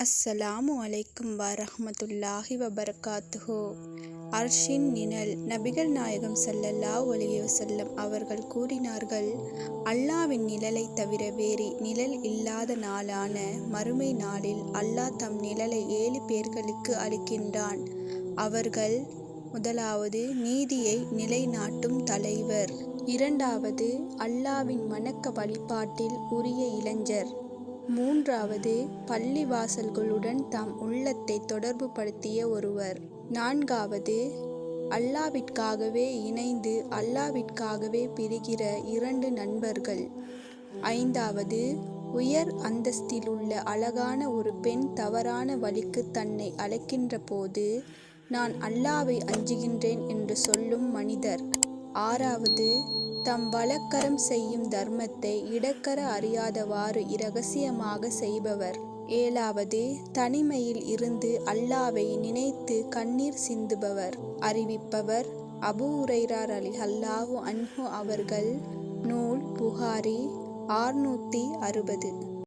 அஸ்ஸலாமு அலைக்கும் வரஹமத்துல்லாஹி வபரகாத்துஹு. அர்ஷின் நிழல் நபிகள் நாயகம் சல்லல்லா அலைஹி செல்லம் அவர்கள் கூறினார்கள் அல்லாவின் நிழலை தவிர வேறு நிழல் இல்லாத நாளான மறுமை நாளில் அல்லாஹ் தம் நிழலை ஏழு பேர்களுக்கு அளிக்கின்றான். அவர்கள் முதலாவது நீதியை நிலைநாட்டும் தலைவர் இரண்டாவது அல்லாவின் வணக்க வழிபாட்டில் உரிய இளைஞர் மூன்றாவது பள்ளி வாசல்களுடன் தம் உள்ளத்தை தொடர்புபடுத்திய ஒருவர். நான்காவது அல்லாவிற்காகவே இணைந்து அல்லாவிற்காகவே பிரிகிற இரண்டு நண்பர்கள். ஐந்தாவது உயர் அந்தஸ்தில் உள்ள அழகான ஒரு பெண் தவறான வழிக்கு தன்னை அழைக்கின்ற போது நான் அல்லாவை அஞ்சுகின்றேன் என்று சொல்லும் மனிதர். ஆறாவது தம் வலக்கரம் செய்யும் தர்மத்தை இடக்கர அறியாதவாறு இரகசியமாக செய்பவர். ஏழாவது தனிமையில் இருந்து அல்லாவை நினைத்து கண்ணீர் சிந்துபவர். அறிவிப்பவர் அபு உரைரார் அலி அல்லாஹு அன்ஹு அவர்கள். நூல் புகாரி ஆறுநூற்றி அறுபது.